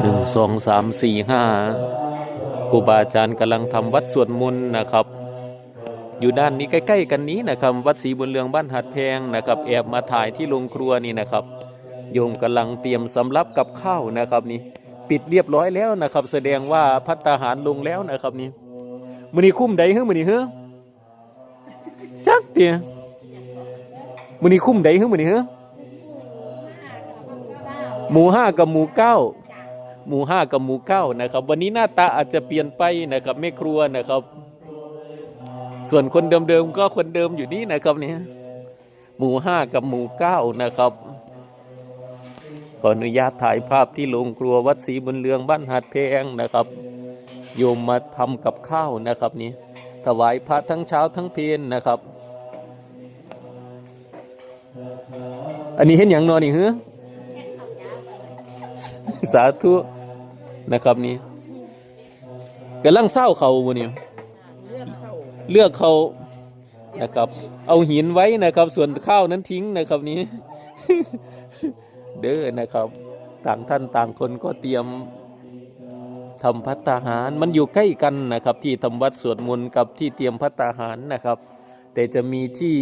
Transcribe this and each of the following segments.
หนึ่งสองสามสี่ห้าครูบาอาจารย์กำลังทำวัดสวดมนต์นะครับ อยู่ด้านนี้ใกล้ ๆ กันนี้นะครับ วัดศรีบุญเรืองบ้านหัดแพงนะครับ แอบมาถ่ายที่โรงครัวนี่นะครับ โยมกำลังเตรียมสำรับกับข้าวนะครับนี่ปิดเรียบร้อยแล้วนะครับ แสดงว่าพัตตาหารลงแล้วนะครับนี่มือนี้คุ้มใดเฮ้มือนี้เฮ้จักเตียมือนี้คุ้มใดเฮ้มือนี้เฮ้หมูห้ากับหมูเก้า หมู่ห้ากับหมู่เก้านะครับ วันนี้หน้าตาอาจจะเปลี่ยนไปนะครับแม่ครัวนะครับ ส่วนคนเดิมๆก็คนเดิมอยู่นี่นะครับเนี่ยหมู่ห้ากับหมู่เก้านะครับขออนุญาตถ่ายภาพที่โรงครัววัดศรีบุญเรืองบ้านหาดแพงนะครับ โยมมาทำกับข้าวนะครับนี่ถวายพระทั้งเช้าทั้งเพลนนะครับ อันนี้เห็นอย่างนอนนี่เฮ้อสาธุ นะครับนี่กำลังเศร้าเขาบ่เนี่ยเลือกเขานะครับ เอาหินไว้นะครับ ส่วนข้าวนั้นทิ้งนะครับนี้ เด้อนะครับ ต่างท่านต่างคนก็เตรียมทำพัตตาหาร มันอยู่ใกล้กันนะครับ ที่ทำวัดสวดมนต์กับที่เตรียมพัตตาหารนะครับ แต่จะมีที่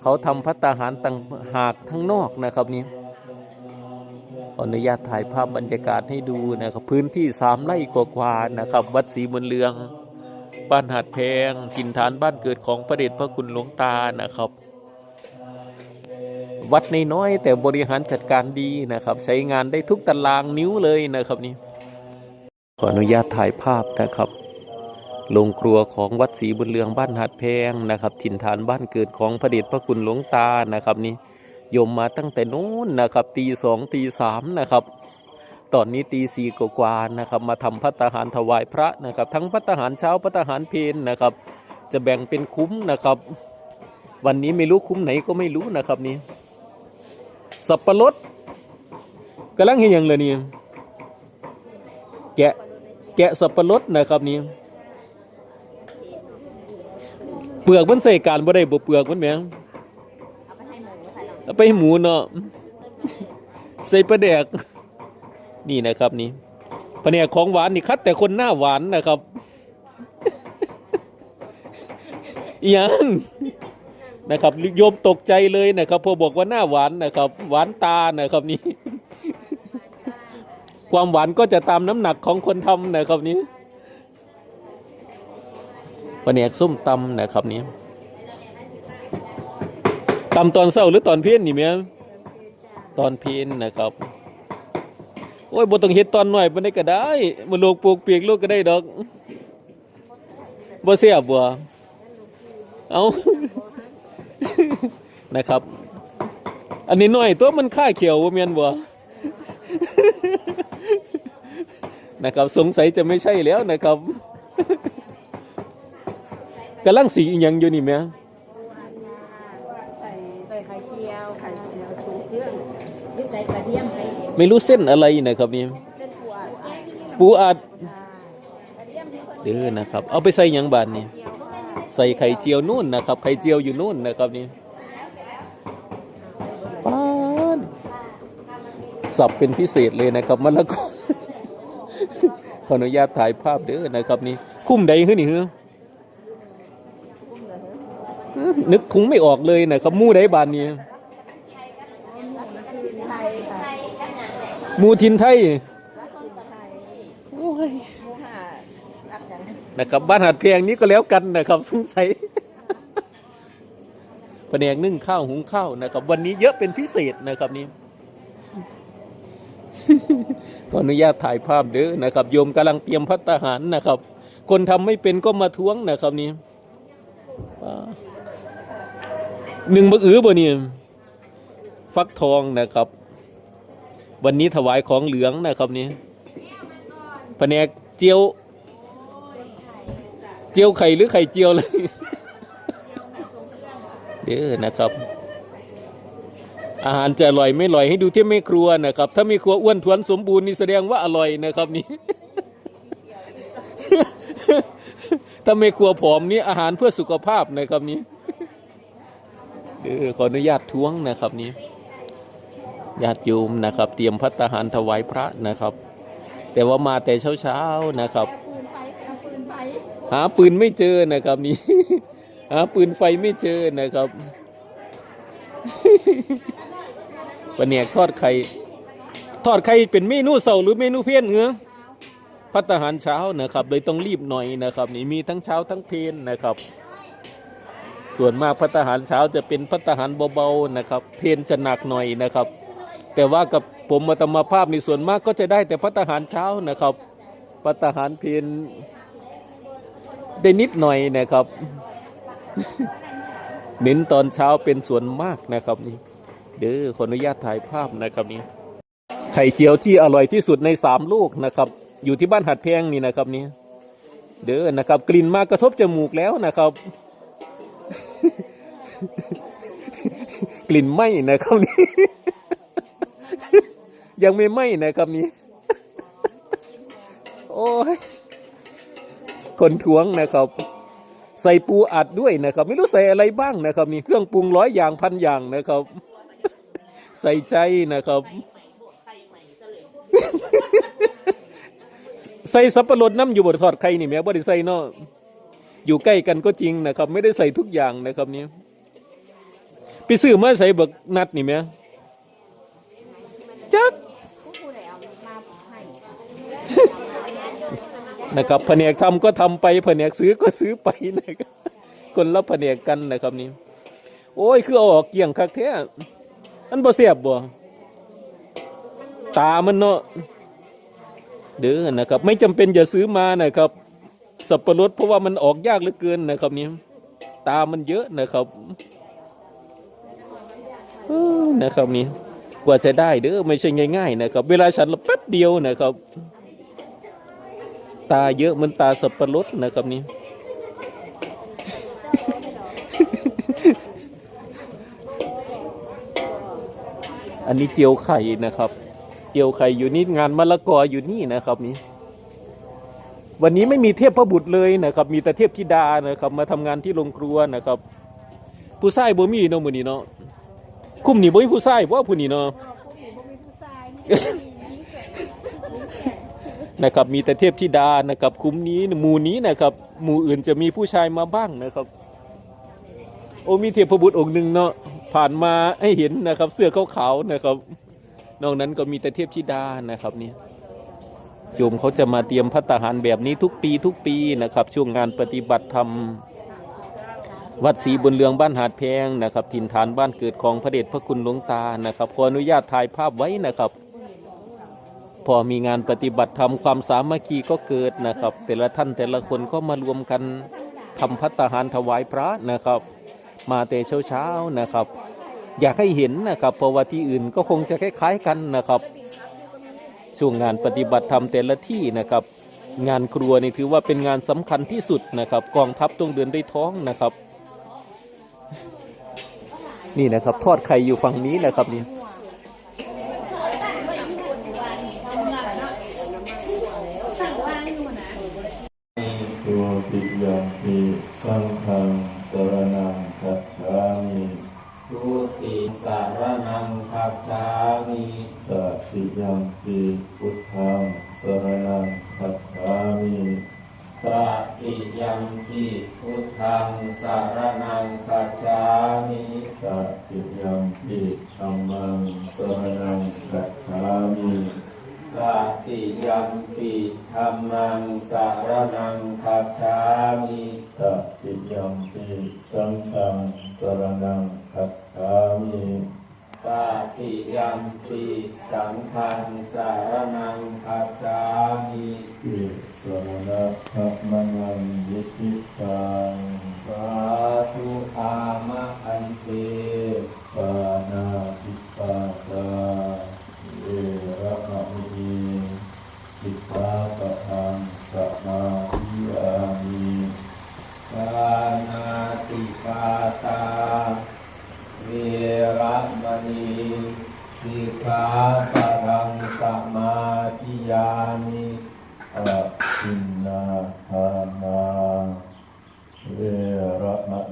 เขาทำพัตตาหารต่างหากทั้งนอกนะครับนี้ข อนุญาตถ่ายภาพบรรยากาศให้ดูนะครับ พื้นที่สามไร่กว่าๆนะครับ วัดศรีบุญเรือง บ้านหาดแพงกินฐานบ้านเกิดของพระเดชพระคุณหลวงตานะครับ วัดในน้อยแต่บริหารจัดการดีนะครับ ใช้งานได้ทุกตารางนิ้วเลยนะครับนี่ขออนุญาตถ่ายภาพนะครับโรงครัวของวัดศรีบุญเรืองบ้านหาดแพงนะครับถิ่นฐานบ้านเกิดของพระเดชพระคุณหลวงตานะครับนี่ โยมมาตั้งแต่นู้นนะครับตีสองตีสามนะครับ ตอนนี้ตีสี่กว่าๆนะครับมาทำพัตตาหารถวายพระนะครับ ทั้งพัตตาหารเช้าพัตตาหารเพลนะครับ จะแบ่งเป็นคุ้มนะครับ วันนี้ไม่รู้คุ้มไหนก็ไม่รู้นะครับนี่สับปะรดกำลังเห็นอย่างเลยนี่แกะแกะสับปะรดนะครับนี่เปลือกมันใส่การบ่ได้บ่เปลือกมันแหมง เอาไปหหมูเนาะใส่ปลาแดก นี่นะครับนี่แผนกของหวานนี่คัดแต่คนหน้าหวานนะครับอหยังนะครับโยมตกใจเลยนะครับพอบอกว่าหน้าหวานนะครับ หวานตานะครับนี่ความหวานก็จะตามน้ำหนักของคนทำนะครับนี้แผนกส้มตำนะครับนี้ ตำตอนเศร้าหรือตอนเพี้ยนนี่แม่ตอนเพี้ยนนะครับ โอ้ยบ่ต้องเฮ็ดตอนหน่อยปานใดก็ได้บ่โลกปลูกเปียกลูกก็ได้ดอกบ่เสียบบ่เอานะครับ อันนี้หน้อยตัวมันค่าเขียวบ่แม่นบ่นะครับสงสัยจะไม่ใช่แล้วนะครับกำลังสีอีหยังอยู่นี่แม่ ใส่ใส่ไข่เจียวไข่เจียวถูกเครื่องนี่ใส่กระเทียม ไม่รู้เส้นอะไรนะครับนี่ปูอัดเด้อนะครับ เอาไปใส่ยังบานนี่ใส่ไข่เจียวนู่นนะครับ ไข่เจียวอยู่นู่นนะครับนี่ป้านสับเป็นพิเศษเลยนะครับมะละกอขออนุญาตถ่ายภาพเด้อนะครับนี่คุ้มใดขึ้นนี่เฮ้อนึกถุงไม่ออกเลยนะครับมู่ใดบานนี้ ไทยค่ะหมู่ทินไทยรักกินไทยโอ้ยหมูห่ารักอย่างนะครับบ้านหัดเพียงนี้ก็แล้วกันนะครับสงสัยแผนกนึ่งข้าวหุงข้าวนะครับ วันนี้เยอะเป็นพิเศษนะครับนี่ขออนุญาตถ่ายภาพเด้อนะครับ โยมกำลังเตรียมพัตตาหารนะครับ คนทำไม่เป็นก็มาท้วงนะครับนี่อ่าหนึ่งบักอือบ่นี่ฟักทองนะครับ วันนี้ถวายของเหลืองนะครับนี่แผนกเจียว เจียวไข่หรือไข่เจียวเลยเด้อนะครับ อาหารจะอร่อยไม่อร่อยให้ดูที่แม่ครัวนะครับ ถ้าม่ครัวอ้วนทวนสมบูรณ์นี่แสดงว่าอร่อยนะครับนี่ถ้าแม่ครัวผอมนี่อาหารเพื่อสุขภาพนะครับนี้เออขออนุญาตท้วงนะครับนี้ ญาติโยมนะครับ เตรียมพัตหารถวายพระนะครับ แต่ว่ามาแต่เช้าๆนะครับ หาปืนไม่เจอนะครับนี่ หาปืนไฟไม่เจอนะครับปะเนี่ยทอดไข่ทอดไข่เป็นเมนูเสาร์หรือเมนูเพี้ยนเหงือพัตหารเช้านะครับเลยต้องรีบหน่อยนะครับ นี่มีทั้งเช้าทั้งเพลนนะครับ ส่วนมากพัตหารเช้าจะเป็นพัตหารเบาๆนะครับ เพลนจะหนักหน่อยนะครับ แต่ว่ากับผมมาตมาภาพในส่วนมากก็จะได้แต่พัตหารเช้านะครับพัตหารเพลนได้นิดหน่อยนะครับ เน้นตอนเช้าเป็นส่วนมากนะครับนี่เด้อขออนุญาตถ่ายภาพนะครับนี่ไข่เจียวที่อร่อยที่สุดในสามลูกนะครับ อยู่ที่บ้านหัดแพงนี่นะครับนี่เด้อนะครับ กลิ่นมากระทบจมูกแล้วนะครับ กลิ่นไหมนะครับนี่ ยังไม่ไหม้นะครับนี่โอ้ยคนทวงนะครับ ใส่ปูอัดด้วยนะครับ ไม่รู้ใส่อะไรบ้างนะครับ นี่เครื่องปรุงร้อยอย่างพันอย่างนะครับ ใส่ใจนะครับ ใส่สับปะรดน้ำอยู่บนทอดไข่นี่แม่บ่ได้ใส่เนาะอยู่ใกล้กันก็จริงนะครับ ไม่ได้ใส่ทุกอย่างนะครับนี่ไปซื้อมาใส่เบักนัดนี่แม่จัก ผู้ใดเอามาให้ นะครับแผนกทำก็ทำไปแผนกซื้อก็ซื้อไปนะครับคนละแผนกกันนะครับนี่โอ้ยคือเอาออกเกี่ยงคักแท้อันบ่เสียบบ่ตามันเนาะเด้อนะครับ ไม่จำเป็นอย่าซื้อมานะครับ สับปะรดเพราะว่ามันออกยากเหลือเกินนะครับนี่ตามันเยอะนะครับนะครับนี่กว่าจะได้เด้อไม่ใช่ง่าย ๆ นะครับ เวลาฉันแป๊บเดียวนะครับ ตาเยอะเหมันตาสับปะรดนะครับนี่อันนี้เจียวไข่นะครับ เจียวไข่อยู่นี่งานมะละกออยู่นี่นะครับนี่วันนี้ไม่มีเทพพระบุตรเลยนะครับ มีแต่เทพธิดานะครับ มาทำงานที่โรงครัวนะครับ ผู้ชายบ่มีเนาะมื้อนี้เนาะคุ้มนี่บ่มีผู้ชายบ่ผู้นี้เนาะ ผู้หญิงบ่มีผู้ชายนี่มีแก่ นะครับมีแต่เทพธิดานะครับคุ้มนี้หมู่นี้นะครับหมู่อื่นจะมีผู้ชายมาบ้างนะครับ โอ้มีเทพบุตรองค์หนึ่งเนาะผ่านมาให้เห็นนะครับ เสื้อขาวๆนะครับ นอกนั้นก็มีแต่เทพธิดานะครับเนี่ยโยมเขาจะมาเตรียมพัตตาหารแบบนี้ทุกปีทุกปีนะครับ ช่วงงานปฏิบัติธรรมวัดศรีบุญเรืองบ้านหาดแพงนะครับถิ่นฐานบ้านเกิดของพระเดชพระคุณหลวงตานะครับขออนุญาตถ่ายภาพไว้นะครับ พอมีงานปฏิบัติธรรมความสามัคคีก็เกิดนะครับ แต่ละท่านแต่ละคนก็มารวมกันทำพัตตาหารถวายพระนะครับ มาแต่เช้าๆนะครับ อยากให้เห็นนะครับเพราะว่าที่อื่นก็คงจะคล้ายๆกันนะครับช่วงงานปฏิบัติธรรมแต่ละที่นะครับ งานครัวนี่ถือว่าเป็นงานสำคัญที่สุดนะครับ กองทัพต้องเดินด้วยท้องนะครับ นี่นะครับ ทอดไข่อยู่ฝั่งนี้นะครับนี่ ตัวปิยัมปิสังฆังสรนังคัจฉามิทุติสารนังคัจฉามิตติยัมปิพุทธังสรนังคัจฉามิตติยัมปิพุทธังสารนังคัจฉามิตติยัมปิ สรณะภะมังยิทิตังสาธุอามะอันเตปานาติปาตาเวระมะนีสิกขาปะทังสมาธิยามิปานาติปาตาเวระมณีสิกขาปะทังสมาธิยามิ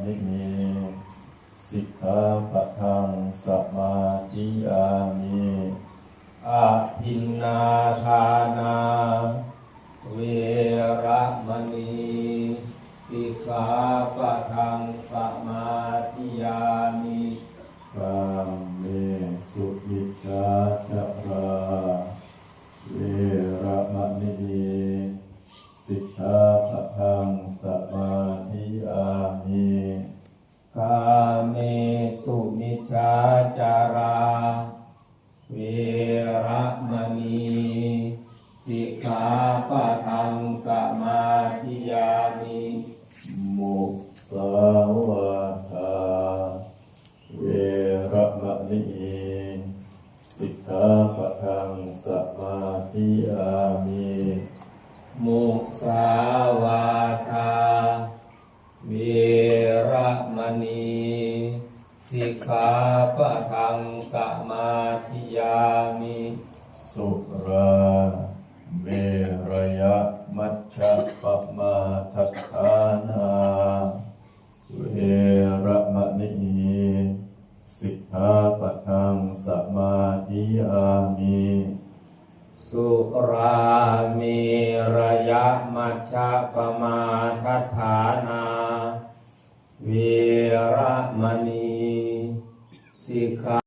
ระมะนีสิกขาปะทังสมาธิอามิอะทินนาทานา ปะทังสมาธิยามิมุสาวาทาเวรมณีสิกขาปะทังสมาธิยามิ สุราเมรยะมัชฌะ